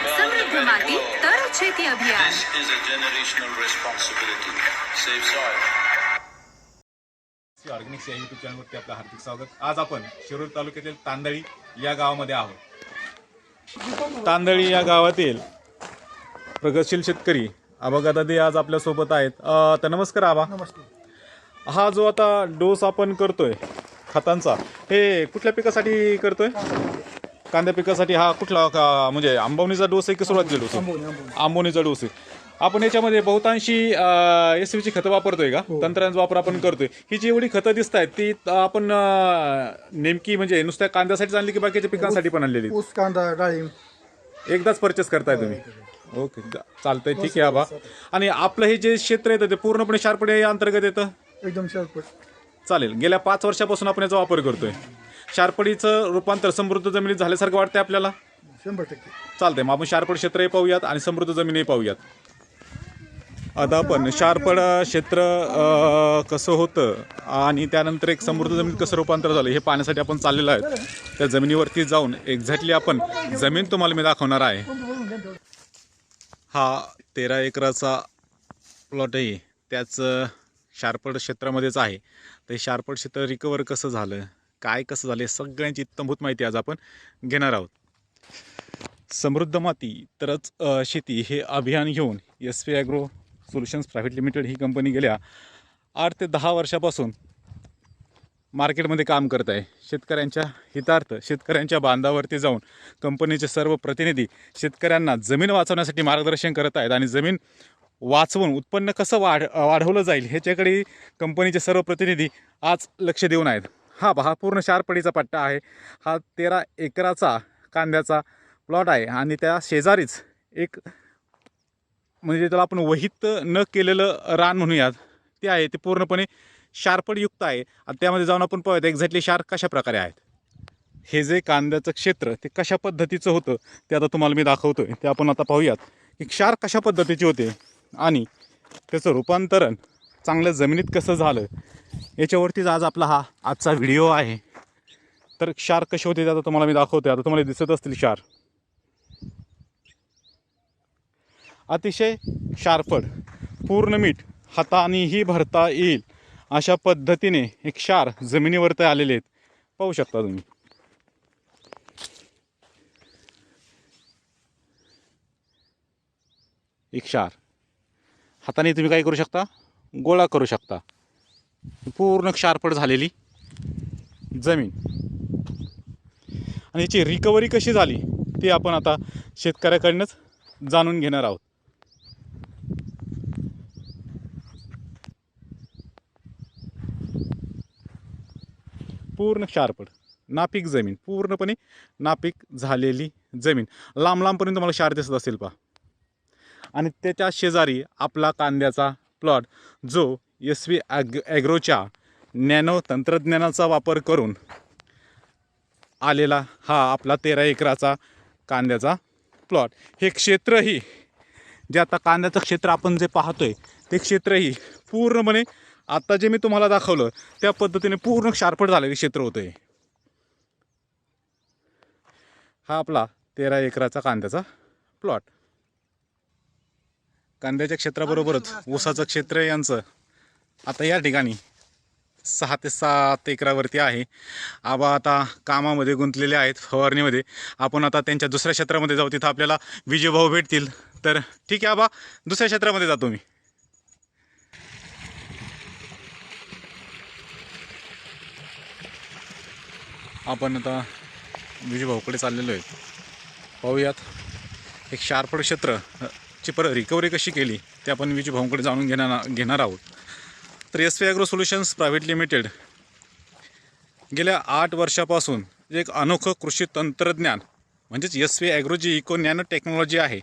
સમૃદ્ધ માટી તર છેતી અભિયાન This is a generational responsibility. Save soil. Organics या युट्यूब चॅनलवरती आपलं हार्दिक स्वागत आज आपण शिरूर तालुक्यातील तांदळी या गावामध्ये आहोत तांदळी या गावातील प्रगतशील शेतकरी आबा दादी आज आपल्या सोबत आहेत अं, तर नमस्कार आबा हा जो आता डोस आपण करतोय खतांचा हे कुठल्या पिकासाठी करतोय कांद्या पिकासाठी हा कुठला का- म्हणजे आंबवणीचा डोस आहे की सुरुवातीचा डोस आहे? आंबवणीचा डोस आहे. आपण याच्यामध्ये बहुतांशी एस ची खतं वापरतोय का? तंत्रांचा वापर आपण करतोय. ही जी एवढी खतं दिसत आहेत ती आपण अं, नेमकी म्हणजे नुसत्या कांद्यासाठी आणली की बाकीच्या पिकांसाठी पण आणलेली? ऊस कांदा डाळिंब एकदाच परचेस करताय तुम्ही? ओके चालतंय ठीक आहे आबा. आणि आपलं हे जे क्षेत्र येतं ते पूर्णपणे शार्पडे या अंतर्गत येतं? एकदम शेवटपट चालेल गेल्या पाच वर्षापासून आपण याचा वापर करतोय. शार्पडीचं रूपांतर समृद्ध जमिनीत झाल्यासारखं वाटतंय आपल्याला? शंभर टक्के. चालतंय मग आपण शार्पड क्षेत्रही पाहूयात आणि समृद्ध जमीनही पाहूयात. आता आपण शार्पड क्षेत्र अं, कसं होतं आणि त्यानंतर एक समृद्ध जमीन कसं रूपांतर झालं हे पाहण्यासाठी आपण चाललेलो आहे त्या जमिनीवरती जाऊन एक्झॅक्टली आपण जमीन तुम्हाला मी दाखवणार आहे. हा तेरा एकराचा प्लॉट आहे त्याच शार्पड क्षेत्रामध्येच आहे. तर शार्पड क्षेत्र रिकवर कसं झालं? काय कसं झालं सगळ्यांची इत्तमभूत माहिती आज आपण घेणार आहोत. समृद्ध माती तरच शेती हे अभियान घेऊन S P agro solutions private limited ही कंपनी गेल्या आठ ते दहा वर्षापासून मार्केटमध्ये काम करत आहे. शेतकऱ्यांच्या हितार्थ शेतकऱ्यांच्या बांधावरती जाऊन कंपनीचे सर्व प्रतिनिधी शेतकऱ्यांना जमीन वाचवण्यासाठी मार्गदर्शन करत आहेत आणि जमीन वाचवून उत्पन्न कसं वाढ वाढवलं जाईल ह्याच्याकडे कंपनीचे सर्व प्रतिनिधी आज लक्ष देऊन आहेत. हा हा पूर्ण शारपडीचा पट्टा आहे. हा तेरा एकराचा कांद्याचा प्लॉट आहे आणि त्या शेजारीच एक म्हणजे त्याला आपण वहित न केलेलं रान म्हणूयात ते आहे ते पूर्णपणे शार्पडयुक्त आहे. आणि त्यामध्ये जाऊन आपण पाहूयात एक्झॅक्टली शार्प कशा प्रकारे आहेत. हे जे कांद्याचं क्षेत्र ते कशा पद्धतीचं होतं ते आता तुम्हाला मी दाखवतो आहे ते आपण आता पाहूयात की क्षार कशा पद्धतीचे होते आणि त्याचं रूपांतरण चांगल्या जमिनीत कसं झालं याच्यावरतीच आज आपला हा आजचा व्हिडिओ आहे. तर क्षार कसे होते आता तुम्हाला मी दाखवते आता तुम्हाला दिसत असतील क्षार अतिशय शार्पड पूर्ण मीठ हातानेही भरता येईल अशा पद्धतीने एक क्षार जमिनीवरती आलेले आहेत. पाहू शकता तुम्ही. एक क्षार हाताने तुम्ही काय करू शकता? गोळा करू शकता. पूर्ण क्षारपड झालेली जमीन. आणि याची रिकव्हरी कशी झाली ती आपण आता शेतकऱ्याकडनंच जाणून घेणार आहोत. पूर्ण क्षारपड नापीक जमीन पूर्णपणे नापीक झालेली जमीन. लांब लांबपर्यंत तुम्हाला क्षार दिसत असेल पा आणि त्याच्या शेजारी आपला कांद्याचा प्लॉट जो एस व्ही ॲग ॲग्रोच्या नॅनो तंत्रज्ञानाचा वापर करून आलेला हा आपला तेरा एकराचा कांद्याचा प्लॉट हे क्षेत्रही जे आता कांद्याचं क्षेत्र आपण जे पाहतो आहे ते क्षेत्रही पूर्णपणे आत्ता जे मी तुम्हाला दाखवलं त्या पद्धतीने पूर्ण क्षारपट झालेलं क्षेत्र होतं आहे हा आपला तेरा एकराचा कांद्याचा प्लॉट कांद्याच्या क्षेत्राबरोबरच ऊसाचं क्षेत्र यांचं. आता या ठिकाणी सहा ते सात एकरावरती आहे. आबा आता कामामध्ये गुंतलेले आहेत फवारणीमध्ये. आपण आता त्यांच्या दुसऱ्या क्षेत्रामध्ये जाऊ तिथं आपल्याला विजयभाऊ भेटतील. तर ठीक आहे आबा दुसऱ्या क्षेत्रामध्ये जातो मी आपण आता विजयभाऊकडे चाललेलो आहे. पाहूयात. एक शार्पड क्षेत्र ची पर रिकव्हरी कशी केली ते आपण विजयभाऊकडे जाणून घेणार घेणार आहोत. तर S P agro solutions private limited. गेल्या आठ वर्षापासून एक अनोखं कृषी तंत्रज्ञान म्हणजेच एस पी ॲग्रो जी इको नॅनो टेक्नॉलॉजी आहे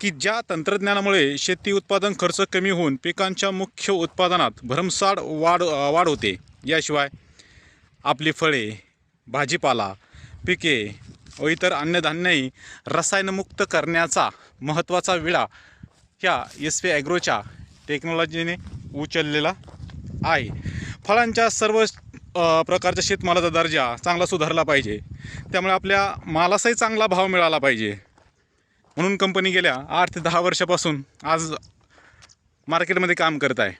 की ज्या तंत्रज्ञानामुळे शेती उत्पादन खर्च कमी होऊन पिकांच्या मुख्य उत्पादनात भरमसाठ वाढ वाढ होते. याशिवाय आपली फळे भाजीपाला पिके व इतर अन्नधान्यही रसायनमुक्त करण्याचा महत्त्वाचा विळा ह्या एस पी ॲग्रोच्या टेक्नॉलॉजीने उचललेला आहे. फळांच्या सर्व प्रकारच्या शेतमालाचा दर्जा चांगला सुधारला पाहिजे. त्यामुळे आपल्या मालासही चांगला भाव मिळाला पाहिजे. म्हणून कंपनी गेल्या आठ ते दहा वर्षापासून आज मार्केटमध्ये काम करत आहे.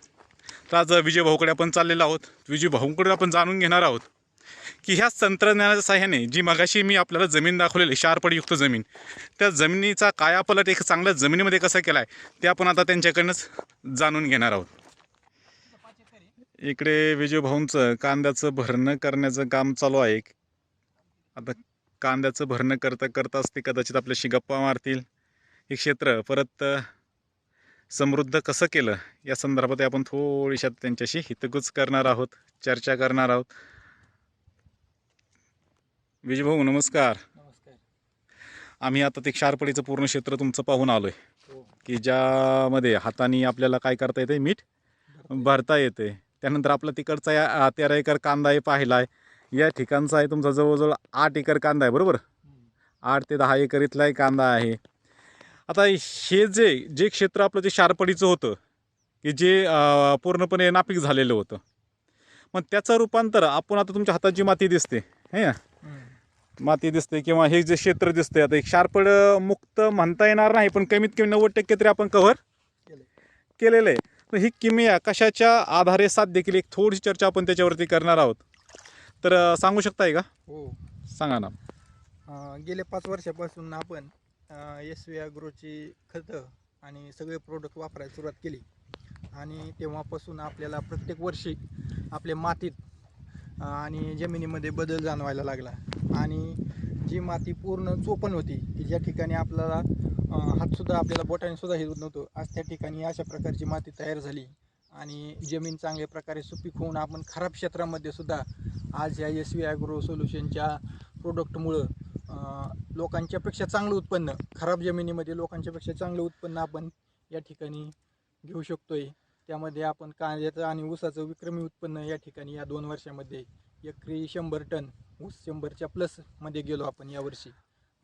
तर आज विजय भाऊकडे आपण चाललेलो आहोत. विजय भाऊकडे आपण जाणून घेणार आहोत. की ह्याच तंत्रज्ञानाच्या साह्याने जी मगाशी मी आपल्याला जमीन दाखवलेली शारपडयुक्त जमीन त्या जमिनीचा कायापलट एक चांगल्या जमिनीमध्ये कसा केला आहे ते आपण आता त्यांच्याकडनंच जाणून घेणार आहोत. इकडे विजय भाऊंचं कांद्याचं भरणं करण्याचं काम चालू आहे. आता कांद्याचं भरणं करता करताच ते कदाचित आपल्याशी गप्पा मारतील. हे क्षेत्र परत समृद्ध कसं केलं या संदर्भात आपण थोडीशा त्यांच्याशी हितगुज करणार आहोत चर्चा करणार आहोत. विजय भाऊ नमस्कार. नमस्कार. आम्ही आता ते क्षारपडीचं पूर्ण क्षेत्र तुमचं पाहून आलोय. हो. की ज्यामध्ये हाताने आपल्याला काय करता येते मीठ भरता येते त्यानंतर आपला तिकडचा या तेरा एकर कांदा आहे पाहिला आहे या ठिकाणचा आहे तुमचा जवळजवळ आठ एकर कांदा आहे बरोबर? आठ ते दहा एकर इथलाही कांदा आहे. आता हे जे जे क्षेत्र आपलं जे शारपडीचं होतं की जे पूर्णपणे नापीक झालेलं होतं. मग त्याचं रूपांतर आपण आता तुमच्या हातात जी माती दिसते हे माती दिसते किंवा हे जे क्षेत्र दिसते आता एक शारपड मुक्त म्हणता येणार नाही पण कमीत कमी नव्वद टक्के तरी आपण कव्हर केले केलेलं आहे. तर ही किमया कशाच्या आधारे साध्य केली? एक थोडीशी चर्चा आपण त्याच्यावरती करणार आहोत. तर सांगू शकताय का? हो. सांगा ना. अं, गेल्या पाच वर्षापासून आपण एस व्ही अॅग्रोची खतं आणि सगळे प्रोडक्ट वापरायला सुरुवात केली. आणि तेव्हापासून आपल्याला प्रत्येक वर्षी आपल्या मातीत आणि जमिनीमध्ये बदल जाणवायला लागला. आणि जी माती पूर्ण चोपण होती की ज्या ठिकाणी आपल्याला हातसुद्धा आपल्याला बोटांनीसुद्धा हे नव्हतं आज त्या ठिकाणी अशा प्रकारची माती तयार झाली. आणि जमीन चांगल्या प्रकारे सुपीक होऊन आपण खराब क्षेत्रामध्ये सुद्धा आज या एस व्ही ॲग्रो सोल्युशनच्या प्रोडक्टमुळं लोकांच्यापेक्षा चांगलं उत्पन्न खराब जमिनीमध्ये लोकांच्यापेक्षा चांगलं उत्पन्न आपण या ठिकाणी घेऊ शकतोय. त्यामध्ये आपण कांद्याचं आणि ऊसाचं विक्रमी उत्पन्न या ठिकाणी या दोन वर्षामध्ये एकरी शंभर टन ऊस शंभरच्या प्लसमध्ये गेलो आपण यावर्षी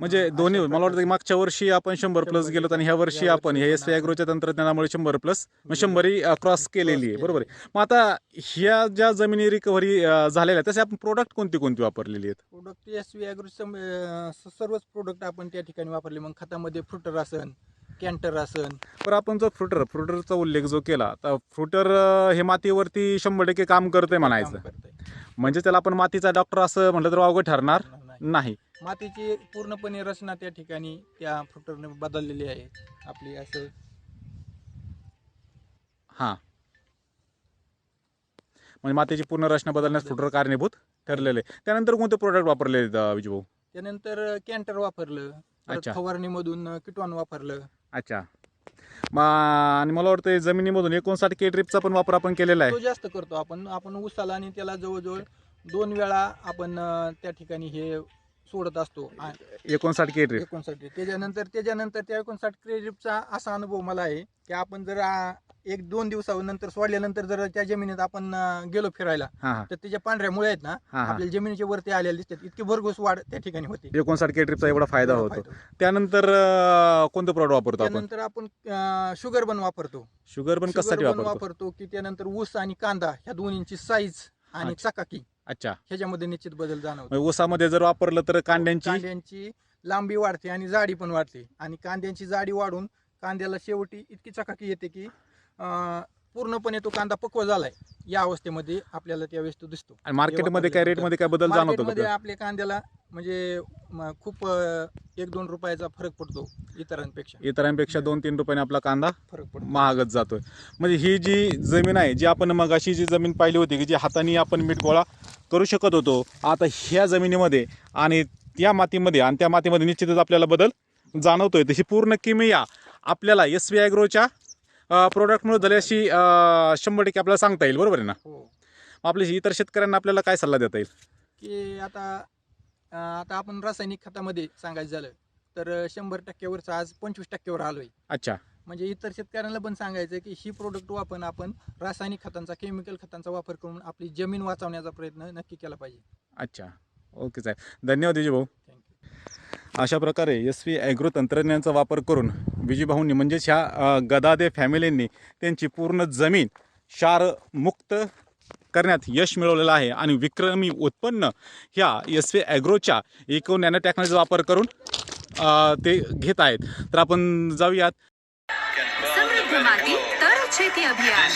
म्हणजे दोन्ही मला वाटतं की मागच्या वर्षी आपण शंभर प्लस गेलो आणि ह्या वर्षी आपण पण एस ॲग्रोच्या तंत्रज्ञानामुळे शंभर प्लस मग शंभरही क्रॉस केलेली आहे. बरोबर आहे. मग आता ह्या ज्या जमिनी रिकव्हरी झालेल्या तसे आपण प्रोडक्ट कोणती कोणती वापरलेली आहेत? प्रोडक्ट एस व्ही ॲग्रो सर्वच प्रोडक्ट आपण त्या ठिकाणी वापरले. मग खतामध्ये फ्रुटर असन कॅन्टर असन. पण आपण जो फ्रुटर फ्रुटरचा उल्लेख जो केला तर फ्रुटर हे मातीवरती शंभर टक्के काम करतंय म्हणायचं. काम करतंय. म्हणजे त्याला आपण मातीचा डॉक्टर असं म्हटलं तर अवघड ठरणार नाही. नाही. मातीची पूर्णपणे रचना त्या ठिकाणी त्या फ्रुटरने बदललेली आहे. आपली असं. हां. म्हणजे मातीची पूर्ण रचना बदलण्यास फ्रुटर कारणीभूत ठरलेले. आहे. त्यानंतर कोणते प्रोडक्ट वापरले आहेत, अं, विजू भाऊ त्यानंतर कॅन्टर वापरलं. परत अच्छा. फवारणीमधून किटॉन वापरलं. अच्छा. मग आणि मला वाटतं जमिनीमधून एकोणसाठ के ट्रिपचा पण वापर आपण केलेला तो आहे जास्त करतो आपण. आपण उसाला आणि त्याला जवळजवळ दोन वेळा आपण अं, त्या ठिकाणी हे सोडत असतो. आ- एकोणसाठ के ट्रिप एकोणसाठ त्याच्यानंतर त्याच्यानंतर त्या एकोणसाठ क्रेडिटचा असा अनुभव मला आहे की आपण जर आ, एक दोन दिवसानंतर सोडल्यानंतर जर त्या जमिनीत आपण अं, गेलो फिरायला हां हां. तर त्याच्या पांढऱ्या मुळे आहेत ना हां हां. आपल्या जमिनीच्या वरती आलेले दिसतात. इतकी भरघोस वाढ त्या ठिकाणी होते. एकोणसाठ के ट्रिपचा एवढा फायदा होतो. त्यानंतर अं, कोणतं प्रोडक्ट वापरतो आपण? त्यानंतर आपण शुगर बन वापरतो. शुगर पण Sugar कशासाठी bun वापरतो? वापरतो की त्यानंतर ऊस आणि कांदा ह्या दोन्हींची साईज आणि चकाकी अच्छा. ह्याच्यामध्ये निश्चित बदल जाणवतो. म्हणजे ऊसामध्ये जर वापरलं तर कांद्यांची? कांद्यांची लांबी वाढते आणि जाडी पण वाढते. आणि कांद्यांची जाडी वाढून कांद्याला शेवटी इतकी चकाकी येते की पूर्णपणे तो कांदा पक्व झालाय. या अवस्थेमध्ये आपल्याला त्यावेळेस तो दिसतो. आणि मार्केटमध्ये काय. रेटमध्ये काय बदल जाणवतो मार्केटमध्ये आपल्याला? आपल्या कांद्याला म्हणजे म, खूप अं, एक दोन रुपयाचा फरक पडतो इतरांपेक्षा. इतरांपेक्षा दोन तीन रुपयाने आपला कांदा फरक पडतो. महागच जातोय. म्हणजे ही जी जमीन आहे जी आपण मगाशी जी जमीन पाहिली होती की जी हाताने आपण मीठ गोळा करू शकत होतो आता ह्या जमिनीमध्ये आणि त्या मातीमध्ये आणि त्या मातीमध्ये निश्चितच आपल्याला बदल जाणवतोय. तशी पूर्ण किमया आपल्याला एस व्ही ॲग्रोच्या प्रोडक्टमुळे झाली अशी शंभर टक्के आपल्याला सांगता येईल. बरोबर आहे ना? हो. आपल्या इतर शेतकऱ्यांना आपल्याला काय सल्ला देता येईल? की आता आता आपण रासायनिक खतामध्ये सांगायचं झालं तर शंभर टक्क्यावरचं आज पंचवीस टक्क्यावर आलोय. अच्छा. म्हणजे इतर शेतकऱ्यांना पण सांगायचं की ही प्रोडक्ट वापरून आपण रासायनिक खतांचा केमिकल खतांचा वापर करून आपली जमीन वाचवण्याचा प्रयत्न नक्की केला पाहिजे. अच्छा. ओके साहेब. धन्यवाद विजय भाऊ अशा प्रकारे एस व्ही ॲग्रो तंत्रज्ञानाचा वापर करून विजयभाऊंनी म्हणजेच ह्या गदादे फॅमिलींनी त्यांची पूर्ण जमीन क्षारमुक्त करण्यात यश मिळवलेलं आहे. आणि विक्रमी उत्पन्न ह्या एस व्ही ॲग्रोच्या इको नॅनो टेक्नॉलॉजीचा वापर करून ते घेत आहेत. तर आपण जाऊयात. अभियान.